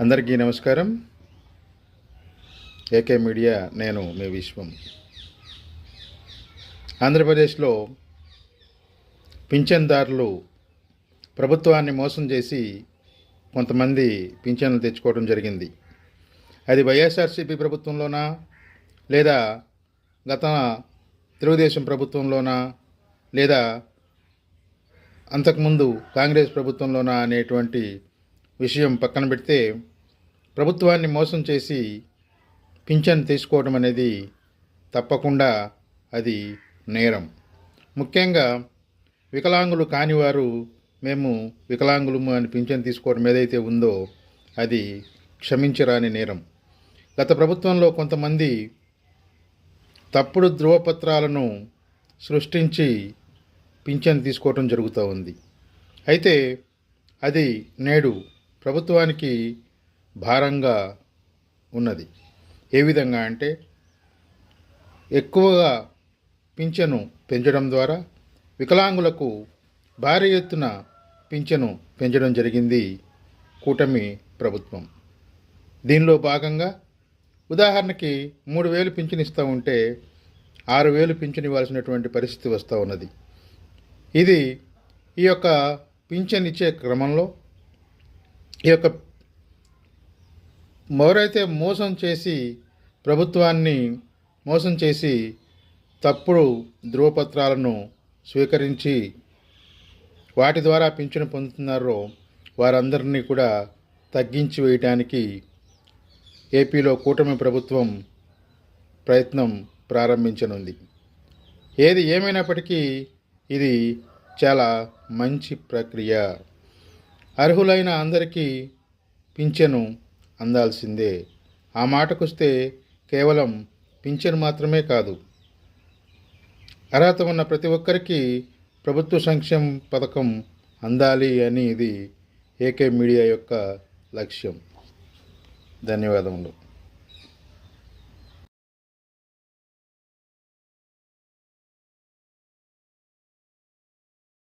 అందరికీ నమస్కారం. AK media నేను మీ విశ్వం. ఆంధ్రప్రదేశ్లో పింఛన్దారులు ప్రభుత్వాన్ని మోసం చేసి కొంతమంది పింఛన్లు తెచ్చుకోవడం జరిగింది. అది వైఎస్ఆర్సీపీ ప్రభుత్వంలోనా? లేదా గత తెలుగుదేశం ప్రభుత్వంలోనా? లేదా అంతకుముందు కాంగ్రెస్ ప్రభుత్వంలోనా అనేటువంటి విషయం పక్కన పెడితే ప్రభుత్వాన్ని మోసం చేసి పింఛన్ తీసుకోవడం అనేది తప్పకుండా అది నేరం. ముఖ్యంగా వికలాంగులు కానివారు మేము వికలాంగులు అని పింఛన్ తీసుకోవడం ఏదైతే ఉందో అది క్షమించరాని నేరం. గత ప్రభుత్వంలో కొంతమంది తప్పుడు ధృవపత్రాలను సృష్టించి పింఛన్ తీసుకోవటం జరుగుతూ ఉంది. అయితే అది నేడు ప్రభుత్వానికి భారంగా ఉన్నది. ఏ విధంగా అంటే ఎక్కువగా పింఛను పెంచడం ద్వారా వికలాంగులకు భారీ ఎత్తున పింఛను పెంచడం జరిగింది కూటమి ప్రభుత్వం. దీనిలో భాగంగా ఉదాహరణకి మూడు వేలు పింఛను ఇస్తూ ఉంటే ఆరు వేలు పింఛను ఇవ్వాల్సినటువంటి పరిస్థితి వస్తూ ఉన్నది. ఇది ఈ యొక్క పింఛన్ ఇచ్చే క్రమంలో ఈ యొక్క ఎవరైతే మోసం చేసి ప్రభుత్వాన్ని మోసం చేసి తప్పుడు ధృవపత్రాలను స్వీకరించి వాటి ద్వారా పింఛను పొందుతున్నారో వారందరినీ కూడా తగ్గించి వేయటానికి ఏపీలో కూటమి ప్రభుత్వం ప్రయత్నం ప్రారంభించనుంది. ఏది ఏమైనప్పటికీ ఇది చాలా మంచి ప్రక్రియ. అర్హులైన అందరికీ పింఛను అందాల్సిందే. ఆ మాటకొస్తే కేవలం పింఛను మాత్రమే కాదు. అర్హత ఉన్న ప్రతి ఒక్కరికి ప్రభుత్వ సంక్షేమ పథకం అందాలి అని ఇది ఏకే మీడియా యొక్క లక్ష్యం. ధన్యవాదములు.